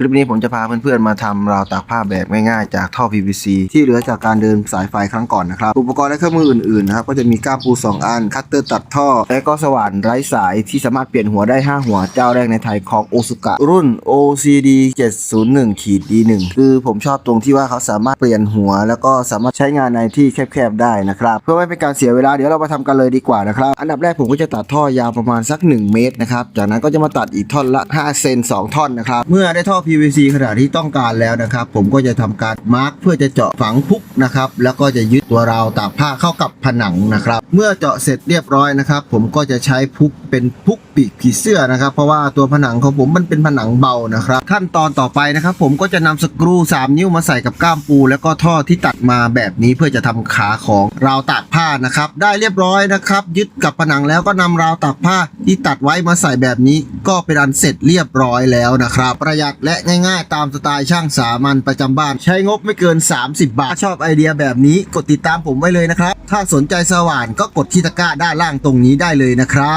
คลิปนี้ผมจะพาเพื่อนๆมาทำราวตากผ้าแบบง่ายๆจากท่อ PVC ที่เหลือจากการเดินสายไฟครั้งก่อนนะครับ อุปกรณ์และเครื่องมืออื่นๆนะครับก็จะมีก้ามปู 2 อัน คัตเตอร์ตัดท่อ และก็สว่านไร้สายที่สามารถเปลี่ยนหัวได้ 5 หัวเจ้าแรกในไทยของโอซุกะรุ่น OCD 701ขีด D1 คือผมชอบตรงที่ว่าเขาสามารถเปลี่ยนหัว แล้วก็สามารถใช้งานในที่แคบๆได้นะครับเพื่อไม่เป็นการเสียเวลาเดี๋ยวเรามาทำกันเลยดีกว่านะครับอันดับแรกผมก็จะตัดท่อยาวประมาณสัก 1 เมตรนะครับจากนั้นก็จะมาตัดอีกท่อนละ5เซน2ท่อนนะครับเมื่อได้ท่อ PVC ขนาดที่ต้องการแล้วนะครับ ผมก็จะทำการมาร์กเพื่อจะเจาะฝังพุกนะครับ แล้วก็จะยึดตัวราวตากผ้าเข้ากับผนังนะครับ เมื่อเจาะเสร็จเรียบร้อยนะครับ ผมก็จะใช้พุกเป็นพุก ปีกผีเสื้อนะครับ เพราะว่าตัวผนังของผมมันเป็นผนังเบานะครับ ขั้นตอนต่อไปนะครับ ผมก็จะนำสกรู 3 นิ้วมาใส่กับก้ามปู แล้วก็ท่อที่ตัดมาแบบนี้เพื่อจะทำขาของราวตากผ้านะครับ ได้เรียบร้อยนะครับ ยึดกับผนังแล้วก็นำราวตากผ้าที่ตัดไว้มาใส่แบบนี้ ก็เป็นอันเสร็จเรียบร้อยแล้วนะครับ ประหยัดและง่ายๆ ตามสไตล์ช่างสามัญประจำบ้าน ใช้งบไม่เกิน 30 บาทถ้าชอบไอเดียแบบนี้กดติดตามผมไว้เลยนะครับ ถ้าสนใจสว่านก็กดที่ตะกร้าด้านล่างตรงนี้ได้เลยนะครับ